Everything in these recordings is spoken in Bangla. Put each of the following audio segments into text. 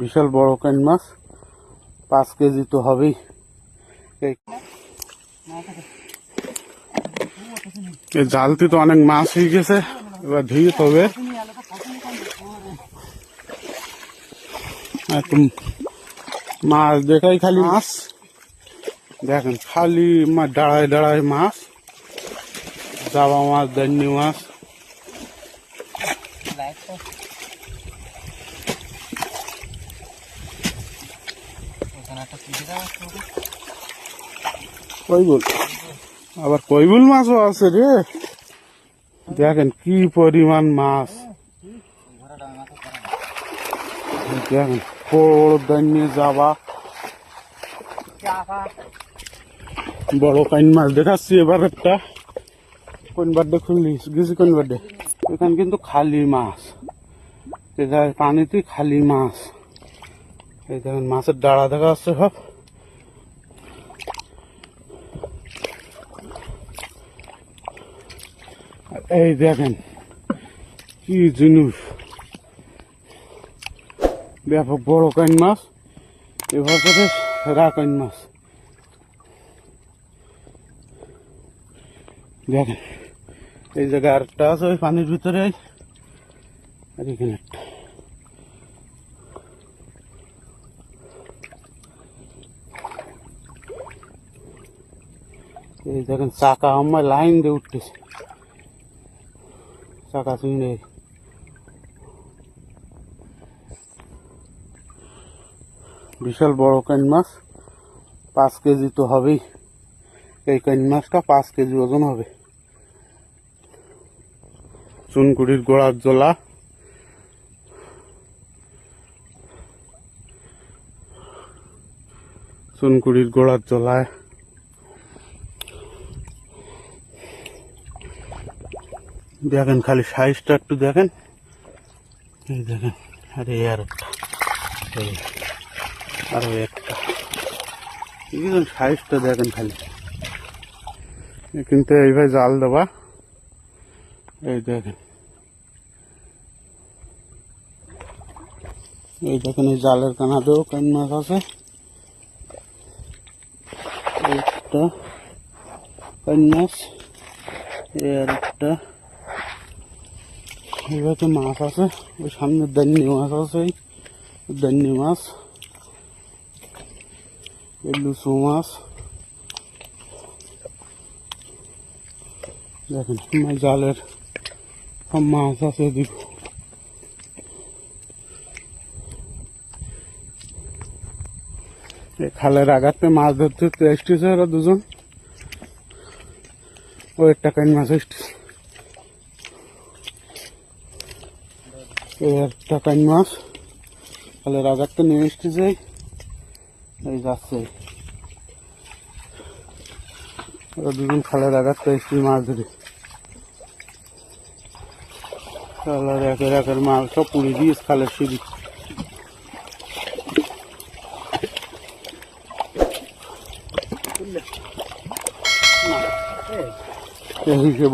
বিশাল বড় কান মাছ। পাঁচ কেজি তো হবেই। জালতি তো অনেক মাছ হয়ে গেছে। এবার ধুয়ে একদম মাছ দেখাই খালি মাছ। দেখেন, খালি দাঁড়ায় দাঁড়ায় মাছ। জাবা মাছ দান্নি মাছ। আবার কইবুল মাছও আছে রে। দেখেন কি পরিমাণ মাছ। দেখেন, বড় দান্নি যাবা। বড় কাইন মাছ দেখাচ্ছি এবার একটা। কোন বাড্ডে খুললি? গেছি কোন বাড্ডে এখানে কিন্তু খালি মাছ। পানিতে খালি মাছ। এই দেখেন মাছের ডাড়া দেখা যাচ্ছে সব। এই দেখেন কি জিনিস। ব্যাপক বড় কাইন মাছ এবছরে সেরা কাইন মাছ। দেখেন, এই জায়গায় আরেকটা আছে, ওই পানির ভিতরে। আর এখানে একটা এই দেখেন চাকা আমার লাইন দিয়ে উঠতেছে। চাকা চিনে বিশাল বড় কান মাছ, পাঁচ কেজি তো হবেই। এই কান মাছটা পাঁচ কেজি ওজন হবে। চুনকুড়ির গোড়ার জলা চুনকুড়ির গোড়ার জলায় দেখেন, খালি সাইজটা একটু দেখেন। এই দেখেন, আরে আর একটা। এই একটা। সাইজটা দেখেন খালি। কিন্তু এইভাবে জাল দেবা। এই দেখেন। এই দেখেন, এই জালের কানা কানাতেও কান মাছ আছে। একটা কান মাছ। আর একটা। এইভাবে মাছ আছে। ওই সামনে দান্নি মাছ আছে দান্নি মাছ লুচু মাছ। দেখেন জালের সব মাছ আছে এদিক। খালের আঘাতে মাছ ধরতে তো এসতেছে ওরা দুজন। ও একটা কাইন মাছ এসতেছে একটা কাইন মাছ। খালের আঘাতে নিয়ে এসতেছে এই যাচ্ছে। দুজন খালের আঘাতে এসছে মাছ ধরে। খালের একের একের মাল সব পুড়ে দিয়েছে খালের সিঁড়ি।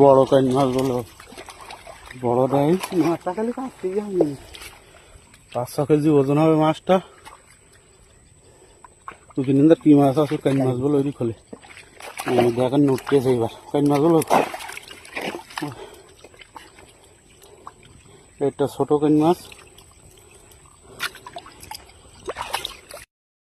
বড় কাইন মাছগুলো বড় দেয় মাছটা খালি কাটতে যায়নি পাঁচ ছ কেজি ওজন হবে মাছটা। দুদিন ধর কি মাছ আছে কাইন মাছগুলো ওই খোলে দেখেন নুটকেছে এবার কাইন মাছগুলো এটা ছোট কাইন মাছ।